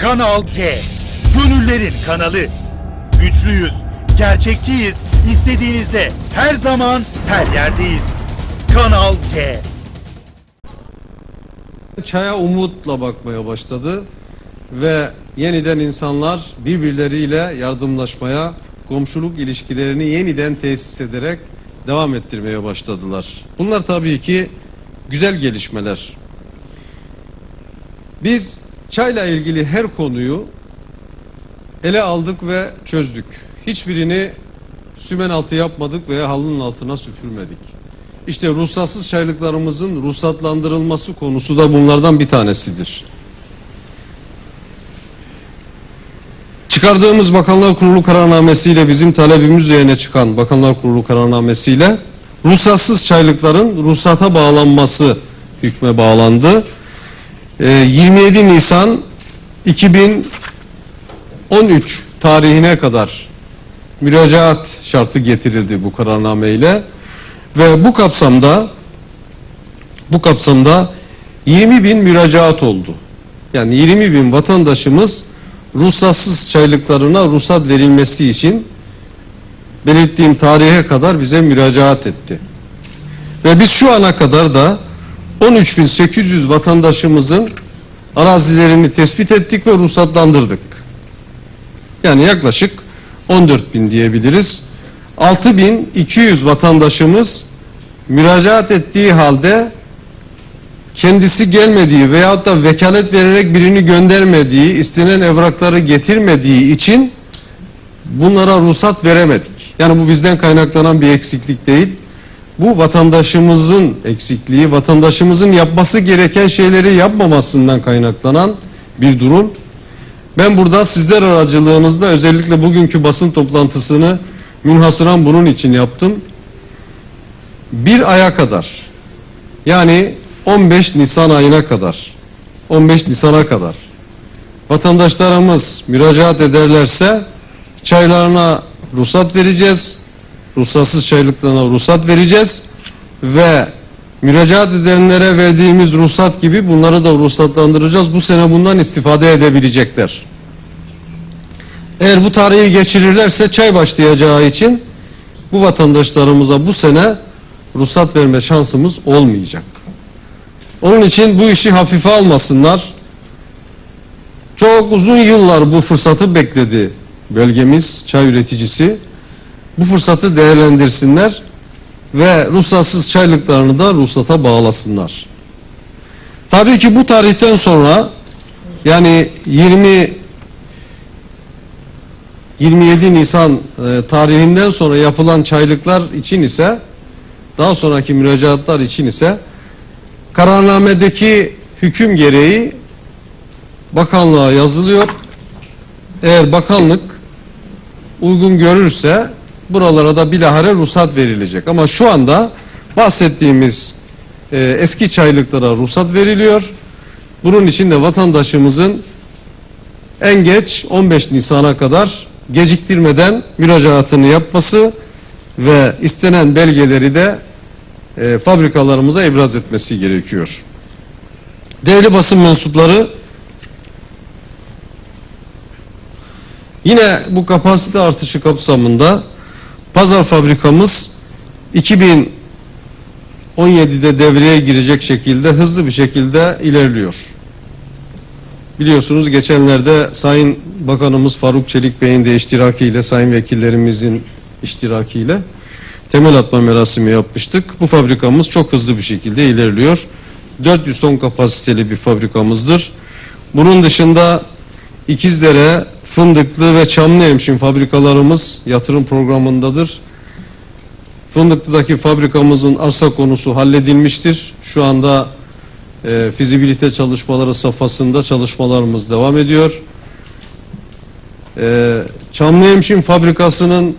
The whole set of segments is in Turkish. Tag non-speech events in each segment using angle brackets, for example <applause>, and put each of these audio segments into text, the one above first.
Kanal G. Gönüllerin kanalı. Güçlüyüz, gerçekçiyiz. İstediğinizde her zaman her yerdeyiz. Kanal G. Çaya umutla bakmaya başladı ve yeniden insanlar birbirleriyle yardımlaşmaya, komşuluk ilişkilerini yeniden tesis ederek devam ettirmeye başladılar. Bunlar tabii ki güzel gelişmeler. Biz çayla ilgili her konuyu ele aldık ve çözdük. Hiçbirini sümen altı yapmadık veya halının altına süpürmedik. İşte ruhsatsız çaylıklarımızın ruhsatlandırılması konusu da bunlardan bir tanesidir. Çıkardığımız Bakanlar Kurulu kararnamesiyle bizim talebimiz üzerine çıkan Bakanlar Kurulu kararnamesiyle ruhsatsız çaylıkların ruhsata bağlanması hükme bağlandı. Ee, 27 Nisan 2013 tarihine kadar müracaat şartı getirildi bu kararnameyle ve bu kapsamda bu kapsamda 20 bin müracaat oldu. Yani 20 bin vatandaşımız ruhsatsız çaylıklarına ruhsat verilmesi için belirttiğim tarihe kadar bize müracaat etti. Ve biz şu ana kadar da 13.800 vatandaşımızın arazilerini tespit ettik ve ruhsatlandırdık. Yani yaklaşık 14 bin diyebiliriz. 6200 vatandaşımız müracaat ettiği halde kendisi gelmediği veyahut da vekalet vererek birini göndermediği, istenen evrakları getirmediği için bunlara ruhsat veremedik. Yani bu bizden kaynaklanan bir eksiklik değil. Bu vatandaşımızın eksikliği, vatandaşımızın yapması gereken şeyleri yapmamasından kaynaklanan bir durum. Ben burada sizler aracılığınızda özellikle bugünkü basın toplantısını münhasıran bunun için yaptım. Bir aya kadar yani 15 Nisan ayına kadar 15 Nisan'a kadar vatandaşlarımız müracaat ederlerse çaylarına ruhsat vereceğiz. Ruhsatsız çaylıklarına ruhsat vereceğiz ve müracaat edenlere verdiğimiz ruhsat gibi bunları da ruhsatlandıracağız. Bu sene bundan istifade edebilecekler. Eğer bu tarihi geçirirlerse çay başlayacağı için bu vatandaşlarımıza bu sene ruhsat verme şansımız olmayacak. Onun için bu işi hafife almasınlar. Çok uzun yıllar bu fırsatı bekledi bölgemiz, çay üreticisi. Bu fırsatı değerlendirsinler ve ruhsatsız çaylıklarını da ruhsata bağlasınlar. Tabii ki bu tarihten sonra yani 20 27 Nisan e, tarihinden sonra yapılan çaylıklar için ise daha sonraki müracaatlar için ise kararnamedeki hüküm gereği bakanlığa yazılıyor. Eğer bakanlık uygun görürse buralara da bilahare ruhsat verilecek. Ama şu anda bahsettiğimiz e, eski çaylıklara ruhsat veriliyor. Bunun için de vatandaşımızın en geç 15 Nisan'a kadar geciktirmeden müracaatını yapması ve istenen belgeleri de e, fabrikalarımıza ibraz etmesi gerekiyor. Değerli basın mensupları yine bu kapasite artışı kapsamında pazar fabrikamız 2017'de devreye girecek şekilde hızlı bir şekilde ilerliyor. Biliyorsunuz geçenlerde Sayın Bakanımız Faruk Çelik Bey'in de iştirakiyle, Sayın Vekillerimizin iştirakiyle temel atma merasimi yapmıştık. Bu fabrikamız çok hızlı bir şekilde ilerliyor. 400 ton kapasiteli bir fabrikamızdır. Bunun dışında İkizdere, Fındıklı ve Çamlıhemşin fabrikalarımız yatırım programındadır. Fındıklı'daki fabrikamızın arsa konusu halledilmiştir. Şu anda e, fizibilite çalışmaları safhasında çalışmalarımız devam ediyor. E, Çamlıhemşin fabrikasının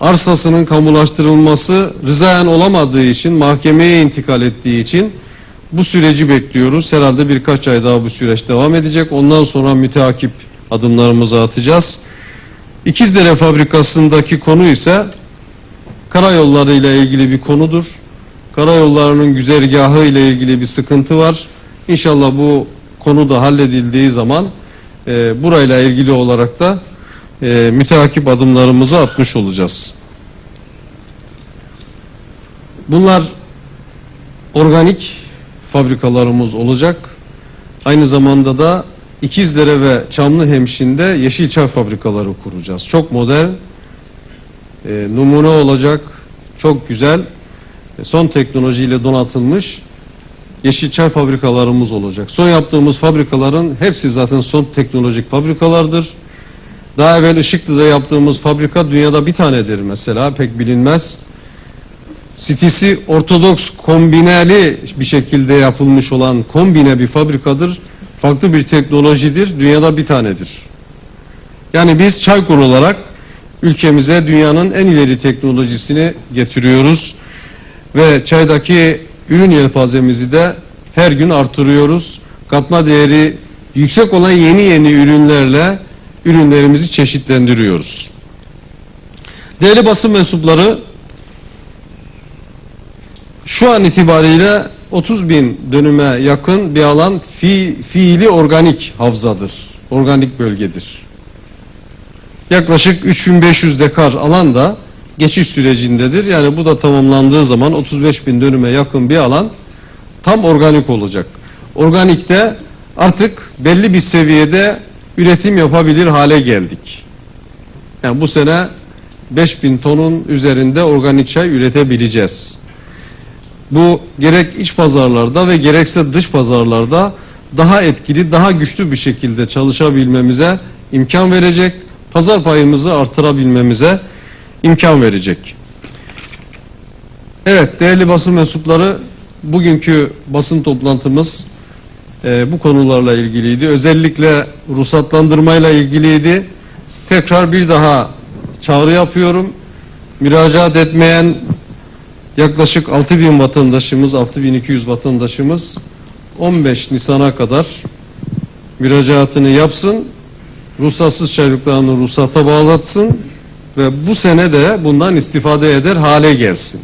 arsasının kamulaştırılması rızayen olamadığı için mahkemeye intikal ettiği için bu süreci bekliyoruz. Herhalde birkaç ay daha bu süreç devam edecek. Ondan sonra müteakip adımlarımızı atacağız. İkizdere fabrikasındaki konu ise karayolları ile ilgili bir konudur. Karayollarının güzergahı ile ilgili bir sıkıntı var. İnşallah bu konu da halledildiği zaman e, burayla ilgili olarak da e, müteakip adımlarımızı atmış olacağız. Bunlar organik fabrikalarımız olacak. Aynı zamanda da İkizdere ve Çamlıhemşin'de yeşil çay fabrikaları kuracağız. Çok modern, e, numune olacak, çok güzel, e, son teknolojiyle donatılmış yeşil çay fabrikalarımız olacak. Son yaptığımız fabrikaların hepsi zaten son teknolojik fabrikalardır. Daha evvel Işıklı'da yaptığımız fabrika dünyada bir tanedir mesela, pek bilinmez. Sitisi ortodoks kombineli bir şekilde yapılmış olan kombine bir fabrikadır. Farklı bir teknolojidir. Dünyada bir tanedir. Yani biz Çaykur olarak ülkemize dünyanın en ileri teknolojisini getiriyoruz. Ve çaydaki ürün yelpazemizi de her gün artırıyoruz. Katma değeri yüksek olan yeni yeni ürünlerle ürünlerimizi çeşitlendiriyoruz. Değerli basın mensupları şu an itibariyle 30 bin dönüme yakın bir alan fi, fiili organik havzadır. Organik bölgedir. Yaklaşık 3500 dekar alan da geçiş sürecindedir. Yani bu da tamamlandığı zaman 35 bin dönüme yakın bir alan tam organik olacak. Organikte artık belli bir seviyede üretim yapabilir hale geldik. Yani bu sene 5000 tonun üzerinde organik çay üretebileceğiz. Bu gerek iç pazarlarda ve gerekse dış pazarlarda daha etkili, daha güçlü bir şekilde çalışabilmemize imkan verecek, pazar payımızı artırabilmemize imkan verecek. Evet değerli basın mensupları bugünkü basın toplantımız e, bu konularla ilgiliydi. Özellikle ruhsatlandırmayla ilgiliydi. Tekrar bir daha çağrı yapıyorum. Müracaat etmeyen yaklaşık 6000 vatandaşımız, 6200 vatandaşımız 15 Nisan'a kadar müracaatını yapsın. Ruhsatsız çaylıklarını ruhsata bağlatsın ve bu sene de bundan istifade eder hale gelsin.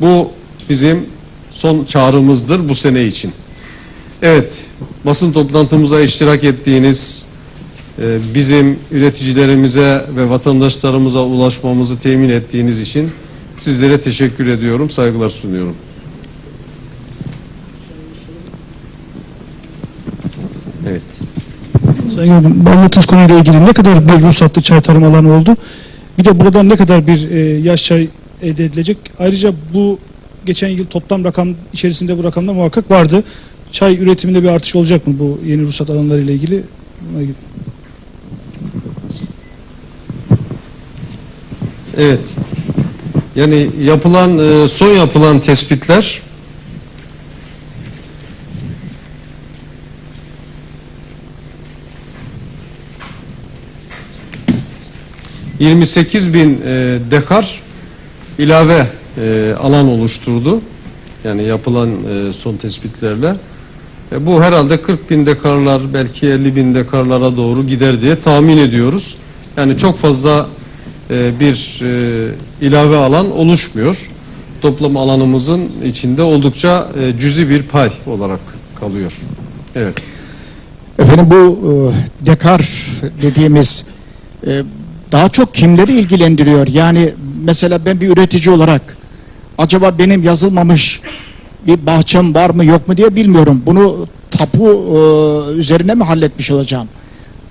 Bu bizim son çağrımızdır bu sene için. Evet, basın toplantımıza iştirak ettiğiniz, e, bizim üreticilerimize ve vatandaşlarımıza ulaşmamızı temin ettiğiniz için sizlere teşekkür ediyorum, saygılar sunuyorum. Evet. Sayın bu anlattığınız konuyla ilgili ne kadar bir ruhsatlı çay tarım alanı oldu? Bir de buradan ne kadar bir e, yaş çay elde edilecek? Ayrıca bu geçen yıl toplam rakam içerisinde bu rakamda muhakkak vardı. Çay üretiminde bir artış olacak mı bu yeni ruhsat alanları ile ilgili. Evet. Yani yapılan e, son yapılan tespitler ...28 bin e, dekar ilave e, alan oluşturdu. Yani yapılan e, son tespitlerle. E, bu herhalde 40 bin dekarlar belki 50 bin dekarlara doğru gider diye tahmin ediyoruz. Yani çok fazla e, bir e, ilave alan oluşmuyor. Toplam alanımızın içinde oldukça e, cüzi bir pay olarak kalıyor. Evet. Efendim bu e, dekar dediğimiz e, daha çok kimleri ilgilendiriyor? Yani mesela ben bir üretici olarak acaba benim yazılmamış bir bahçem var mı yok mu diye bilmiyorum. Bunu tapu e, üzerine mi halletmiş olacağım?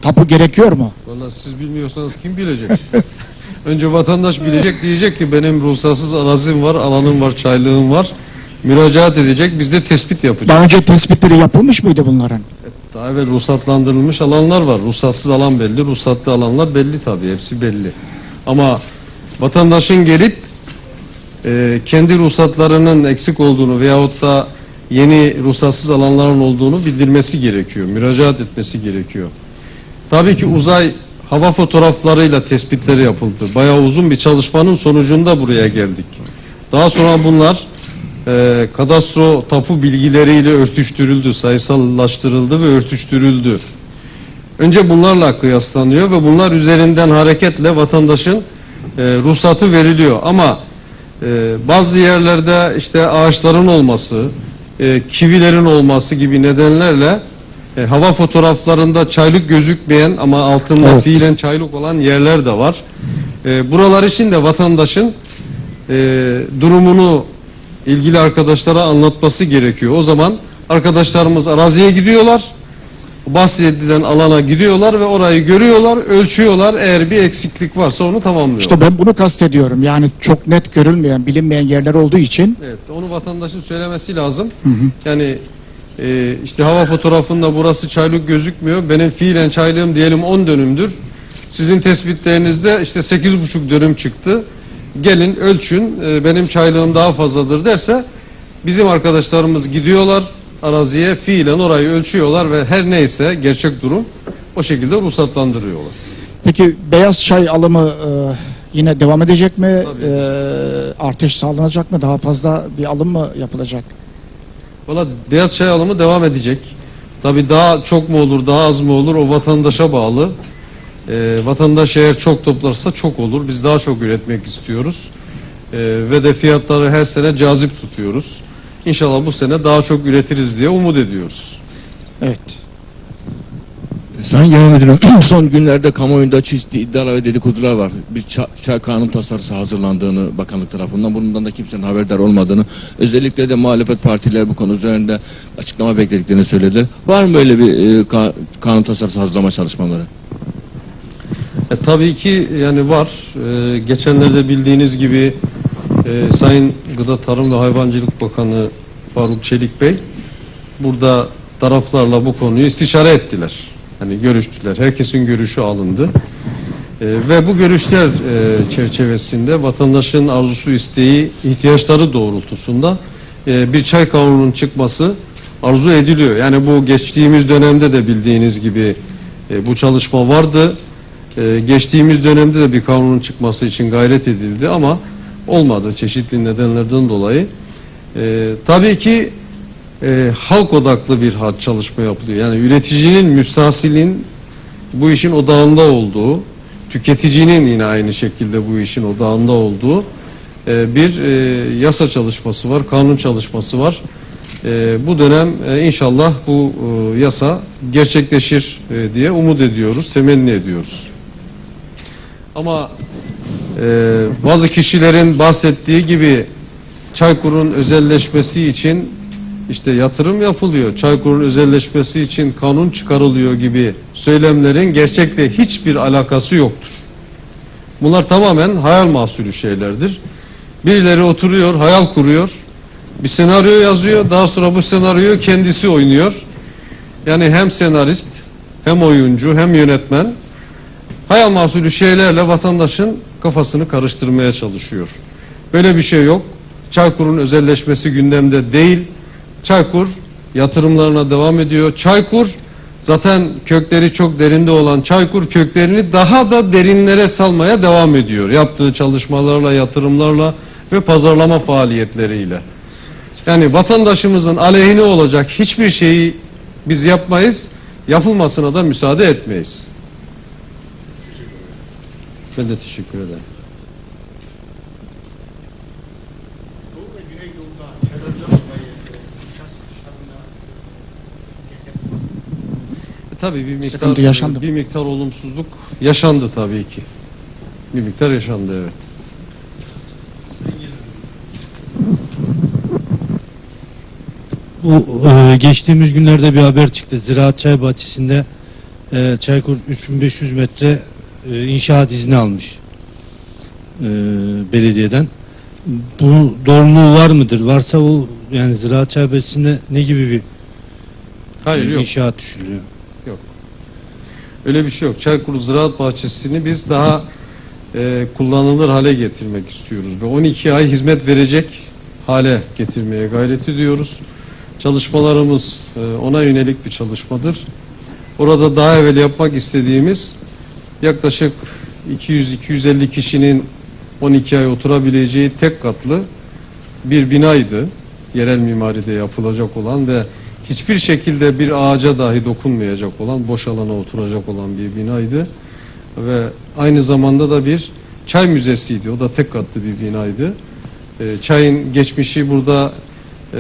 Tapu gerekiyor mu? Vallahi siz bilmiyorsanız kim bilecek? <laughs> Önce vatandaş bilecek diyecek ki benim ruhsatsız arazim var, alanım var, çaylığım var. Müracaat edecek, biz de tespit yapacağız. Daha önce tespitleri yapılmış mıydı bunların? Daha evvel ruhsatlandırılmış alanlar var. Ruhsatsız alan belli, ruhsatlı alanlar belli tabii. Hepsi belli. Ama vatandaşın gelip e, kendi ruhsatlarının eksik olduğunu veyahut da yeni ruhsatsız alanların olduğunu bildirmesi gerekiyor. Müracaat etmesi gerekiyor. Tabii ki uzay hava fotoğraflarıyla tespitleri yapıldı. Bayağı uzun bir çalışmanın sonucunda buraya geldik. Daha sonra bunlar e, kadastro tapu bilgileriyle örtüştürüldü, sayısallaştırıldı ve örtüştürüldü. Önce bunlarla kıyaslanıyor ve bunlar üzerinden hareketle vatandaşın e, ruhsatı veriliyor. Ama e, bazı yerlerde işte ağaçların olması, e, kivilerin olması gibi nedenlerle E, hava fotoğraflarında çaylık gözükmeyen ama altında Evet. fiilen çaylık olan yerler de var. E, buralar için de vatandaşın e, durumunu ilgili arkadaşlara anlatması gerekiyor. O zaman arkadaşlarımız araziye gidiyorlar. Bahsedilen alana gidiyorlar ve orayı görüyorlar, ölçüyorlar. Eğer bir eksiklik varsa onu tamamlıyorlar. İşte ben bunu kastediyorum. Yani çok net görülmeyen, bilinmeyen yerler olduğu için Evet, onu vatandaşın söylemesi lazım. Yani e, işte hava fotoğrafında burası çaylık gözükmüyor. Benim fiilen çaylığım diyelim 10 dönümdür. Sizin tespitlerinizde işte 8,5 dönüm çıktı. Gelin ölçün e, benim çaylığım daha fazladır derse bizim arkadaşlarımız gidiyorlar araziye fiilen orayı ölçüyorlar ve her neyse gerçek durum o şekilde ruhsatlandırıyorlar. Peki beyaz çay alımı e, yine devam edecek mi? E, artış sağlanacak mı? Daha fazla bir alım mı yapılacak? Valla beyaz çay alımı devam edecek. Tabii daha çok mu olur, daha az mı olur o vatandaşa bağlı. Ee, vatandaş eğer çok toplarsa çok olur. Biz daha çok üretmek istiyoruz. Ee, ve de fiyatları her sene cazip tutuyoruz. İnşallah bu sene daha çok üretiriz diye umut ediyoruz. Evet. Sayın Genel Müdürüm, <clears throat> son günlerde kamuoyunda çeşitli iddialar ve dedikodular var. Bir ça- çay kanun tasarısı hazırlandığını bakanlık tarafından, bundan da kimsenin haberdar olmadığını, özellikle de muhalefet partiler bu konu üzerinde açıklama beklediklerini söylediler. Var mı böyle bir e, ka- kanun tasarısı hazırlama çalışmaları? E, tabii ki yani var. E, geçenlerde bildiğiniz gibi e, Sayın Gıda Tarım ve Hayvancılık Bakanı Faruk Çelik Bey burada taraflarla bu konuyu istişare ettiler. Hani görüştüler. Herkesin görüşü alındı. E, ve bu görüşler e, çerçevesinde vatandaşın arzusu, isteği, ihtiyaçları doğrultusunda e, bir çay kanununun çıkması arzu ediliyor. Yani bu geçtiğimiz dönemde de bildiğiniz gibi e, bu çalışma vardı. Ee, geçtiğimiz dönemde de bir kanunun çıkması için gayret edildi ama olmadı çeşitli nedenlerden dolayı. Ee, tabii ki e, halk odaklı bir çalışma yapılıyor. Yani üreticinin, müstahsilin bu işin odağında olduğu, tüketicinin yine aynı şekilde bu işin odağında olduğu e, bir e, yasa çalışması var, kanun çalışması var. E, bu dönem e, inşallah bu e, yasa gerçekleşir e, diye umut ediyoruz, temenni ediyoruz. Ama e, bazı kişilerin bahsettiği gibi Çaykur'un özelleşmesi için işte yatırım yapılıyor. Çaykur'un özelleşmesi için kanun çıkarılıyor gibi söylemlerin gerçekle hiçbir alakası yoktur. Bunlar tamamen hayal mahsulü şeylerdir. Birileri oturuyor, hayal kuruyor. Bir senaryo yazıyor. Daha sonra bu senaryoyu kendisi oynuyor. Yani hem senarist, hem oyuncu, hem yönetmen hayal mahsulü şeylerle vatandaşın kafasını karıştırmaya çalışıyor. Böyle bir şey yok. Çaykur'un özelleşmesi gündemde değil. Çaykur yatırımlarına devam ediyor. Çaykur zaten kökleri çok derinde olan Çaykur köklerini daha da derinlere salmaya devam ediyor. Yaptığı çalışmalarla, yatırımlarla ve pazarlama faaliyetleriyle. Yani vatandaşımızın aleyhine olacak hiçbir şeyi biz yapmayız. Yapılmasına da müsaade etmeyiz. Ben de teşekkür ederim. Tabii bir miktar Sıkıntı yaşandı. bir miktar olumsuzluk yaşandı tabii ki. Bir miktar yaşandı evet. Bu e, geçtiğimiz günlerde bir haber çıktı. Ziraat Çay Bahçesi'nde e, Çaykur 3500 metre e, inşaat izni almış e, belediyeden. Bu doğruluğu var mıdır? Varsa o yani Ziraat Çay Bahçesi'nde ne gibi bir Hayır e, yok. inşaat düşünülüyor? Öyle bir şey yok. Çaykur Ziraat Bahçesi'ni biz daha e, kullanılır hale getirmek istiyoruz ve 12 ay hizmet verecek hale getirmeye gayret ediyoruz. Çalışmalarımız e, ona yönelik bir çalışmadır. Orada daha evvel yapmak istediğimiz yaklaşık 200-250 kişinin 12 ay oturabileceği tek katlı bir binaydı. Yerel mimaride yapılacak olan ve hiçbir şekilde bir ağaca dahi dokunmayacak olan, boş alana oturacak olan bir binaydı. Ve aynı zamanda da bir çay müzesiydi. O da tek katlı bir binaydı. Ee, çayın geçmişi burada e,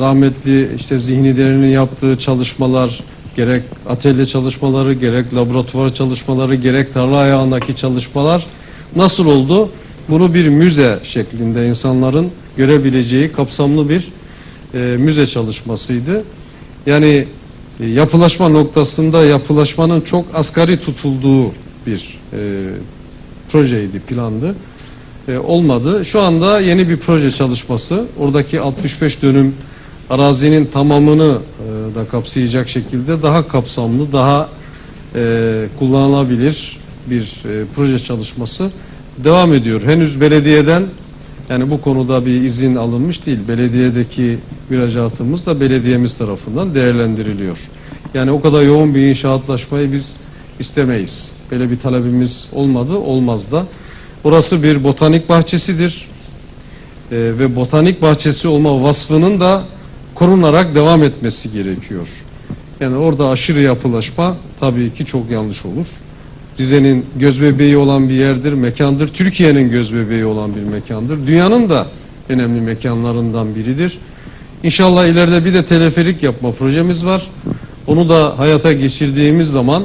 rahmetli işte zihnilerinin yaptığı çalışmalar, gerek atölye çalışmaları, gerek laboratuvar çalışmaları, gerek tarla ayağındaki çalışmalar nasıl oldu? Bunu bir müze şeklinde insanların görebileceği kapsamlı bir e, müze çalışmasıydı. Yani e, yapılaşma noktasında yapılaşmanın çok asgari tutulduğu bir e, projeydi, plandı. E, olmadı. Şu anda yeni bir proje çalışması. Oradaki 65 dönüm arazinin tamamını e, da kapsayacak şekilde daha kapsamlı, daha e, kullanılabilir bir e, proje çalışması devam ediyor. Henüz belediyeden yani bu konuda bir izin alınmış değil. Belediyedeki müracaatımız da belediyemiz tarafından değerlendiriliyor. Yani o kadar yoğun bir inşaatlaşmayı biz istemeyiz. Böyle bir talebimiz olmadı, olmaz da. Orası bir botanik bahçesidir. Ee, ve botanik bahçesi olma vasfının da korunarak devam etmesi gerekiyor. Yani orada aşırı yapılaşma tabii ki çok yanlış olur. Rize'nin göz bebeği olan bir yerdir, mekandır. Türkiye'nin göz bebeği olan bir mekandır. Dünyanın da önemli mekanlarından biridir. İnşallah ileride bir de teleferik yapma projemiz var. Onu da hayata geçirdiğimiz zaman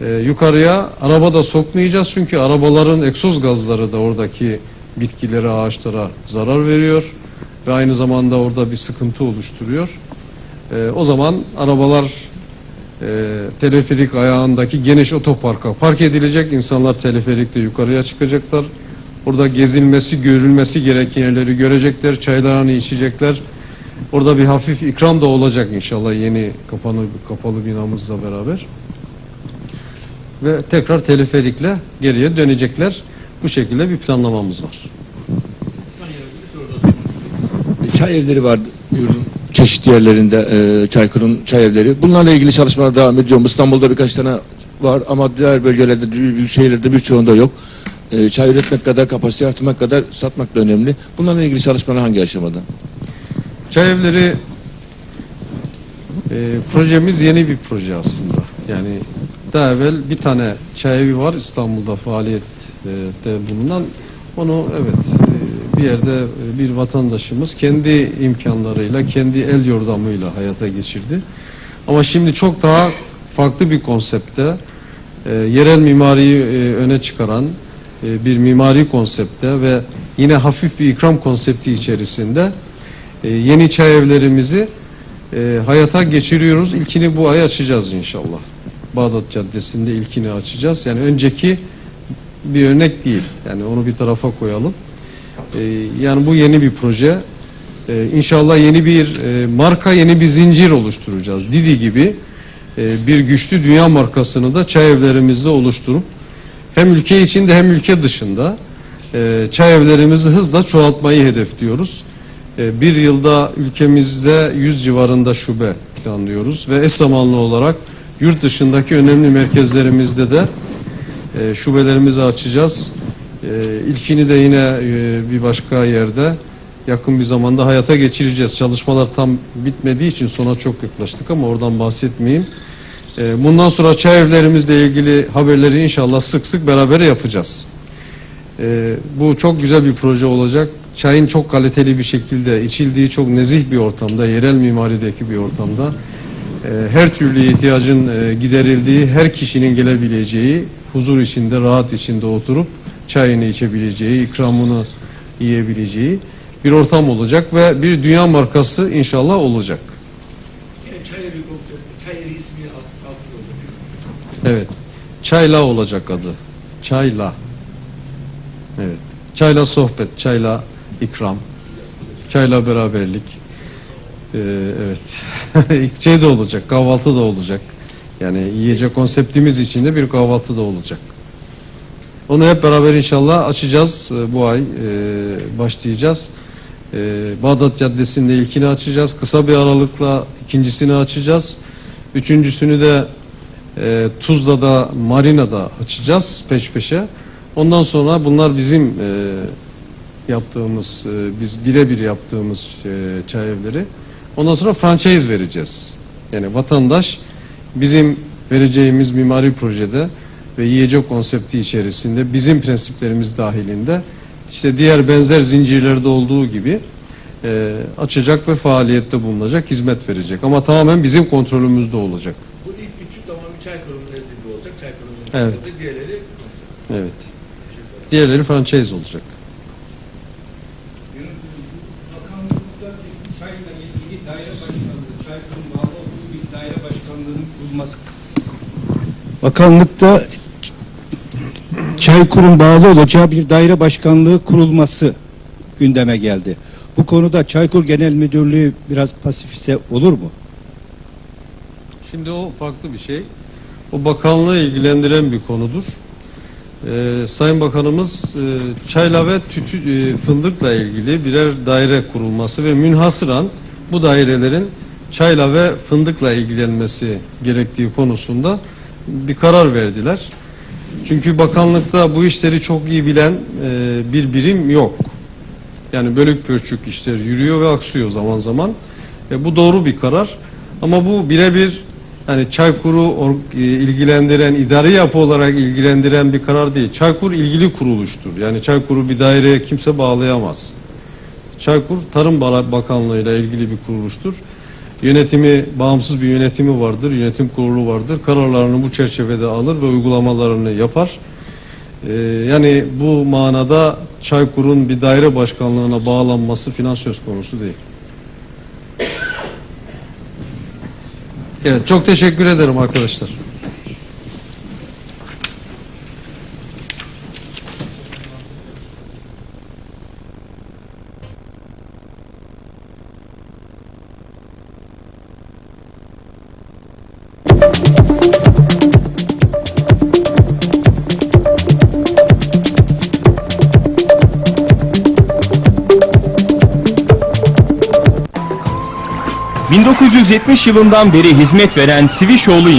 e, yukarıya araba da sokmayacağız. Çünkü arabaların egzoz gazları da oradaki bitkilere, ağaçlara zarar veriyor. Ve aynı zamanda orada bir sıkıntı oluşturuyor. E, o zaman arabalar e, teleferik ayağındaki geniş otoparka park edilecek. İnsanlar teleferikle yukarıya çıkacaklar. Orada gezilmesi, görülmesi gereken yerleri görecekler. Çaylarını içecekler. Orada bir hafif ikram da olacak inşallah yeni kapalı, kapalı binamızla beraber. Ve tekrar teleferikle geriye dönecekler. Bu şekilde bir planlamamız var. Çay evleri var yurdun çeşitli yerlerinde e, Çaykur'un çay evleri. Bunlarla ilgili çalışmalar devam ediyor. İstanbul'da birkaç tane var ama diğer bölgelerde, büyük şehirlerde birçoğunda yok. E, çay üretmek kadar, kapasite artırmak kadar satmak da önemli. Bunlarla ilgili çalışmalar hangi aşamada? Çay evleri e, projemiz yeni bir proje aslında. Yani daha evvel bir tane çay evi var İstanbul'da faaliyette bulunan. Onu evet bir yerde e, bir vatandaşımız kendi imkanlarıyla, kendi el yordamıyla hayata geçirdi. Ama şimdi çok daha farklı bir konsepte, e, yerel mimariyi e, öne çıkaran e, bir mimari konsepte ve yine hafif bir ikram konsepti içerisinde e, yeni çay evlerimizi e, hayata geçiriyoruz. İlkini bu ay açacağız inşallah. Bağdat Caddesi'nde ilkini açacağız. Yani önceki bir örnek değil. Yani onu bir tarafa koyalım. E, yani bu yeni bir proje. E, inşallah yeni bir e, marka, yeni bir zincir oluşturacağız. Didi gibi bir güçlü dünya markasını da çay evlerimizde oluşturup hem ülke içinde hem ülke dışında çay evlerimizi hızla çoğaltmayı hedefliyoruz. Bir yılda ülkemizde 100 civarında şube planlıyoruz ve eş zamanlı olarak yurt dışındaki önemli merkezlerimizde de şubelerimizi açacağız. E, ilkini de yine e, bir başka yerde yakın bir zamanda hayata geçireceğiz. Çalışmalar tam bitmediği için sona çok yaklaştık ama oradan bahsetmeyeyim. E, bundan sonra çay evlerimizle ilgili haberleri inşallah sık sık beraber yapacağız. E, bu çok güzel bir proje olacak. Çayın çok kaliteli bir şekilde içildiği çok nezih bir ortamda, yerel mimarideki bir ortamda e, her türlü ihtiyacın e, giderildiği, her kişinin gelebileceği, huzur içinde, rahat içinde oturup çayını içebileceği, ikramını yiyebileceği bir ortam olacak ve bir dünya markası inşallah olacak. Evet. Çayla olacak adı. Çayla. Evet. Çayla sohbet, çayla ikram, çayla beraberlik. Ee, evet. <laughs> şey de olacak, kahvaltı da olacak. Yani yiyecek konseptimiz içinde bir kahvaltı da olacak. Onu hep beraber inşallah açacağız e, bu ay e, başlayacağız. E, Bağdat Caddesi'nde ilkini açacağız. Kısa bir aralıkla ikincisini açacağız. Üçüncüsünü de e, Tuzla'da, Marina'da açacağız peş peşe. Ondan sonra bunlar bizim yaptığımız, e, biz birebir yaptığımız çay evleri. Ondan sonra franchise vereceğiz. Yani vatandaş bizim vereceğimiz mimari projede ve yiyecek konsepti içerisinde bizim prensiplerimiz dahilinde işte diğer benzer zincirlerde olduğu gibi e, açacak ve faaliyette bulunacak, hizmet verecek. Ama tamamen bizim kontrolümüzde olacak. gibi olacak. Çaykur'un Evet. diğerleri Evet. Diğerleri franchise olacak. Bakanlıkta çayla ilgili daire başkanlığı, Çaykur'un bağlı olduğu bir daire başkanlığının kurulması. Bakanlıkta Çaykur'un bağlı olacağı bir daire başkanlığı kurulması gündeme geldi. Bu konuda Çaykur Genel Müdürlüğü biraz pasifize olur mu? Şimdi o farklı bir şey. O bakanlığı ilgilendiren bir konudur. Ee, Sayın Bakanımız e, çayla ve tütü, e, fındıkla ilgili birer daire kurulması ve münhasıran bu dairelerin çayla ve fındıkla ilgilenmesi gerektiği konusunda bir karar verdiler. Çünkü bakanlıkta bu işleri çok iyi bilen e, bir birim yok. Yani bölük pörçük işler yürüyor ve aksıyor zaman zaman. E, bu doğru bir karar. Ama bu birebir yani Çaykur'u e, ilgilendiren, idari yapı olarak ilgilendiren bir karar değil. Çaykur ilgili kuruluştur. Yani Çaykur'u bir daireye kimse bağlayamaz. Çaykur Tarım Bakanlığı ile ilgili bir kuruluştur. Yönetimi, bağımsız bir yönetimi vardır, yönetim kurulu vardır. Kararlarını bu çerçevede alır ve uygulamalarını yapar. Ee, yani bu manada Çaykur'un bir daire başkanlığına bağlanması finans söz konusu değil. Evet, çok teşekkür ederim arkadaşlar. ...1970 yılından beri hizmet veren Sivişoğlu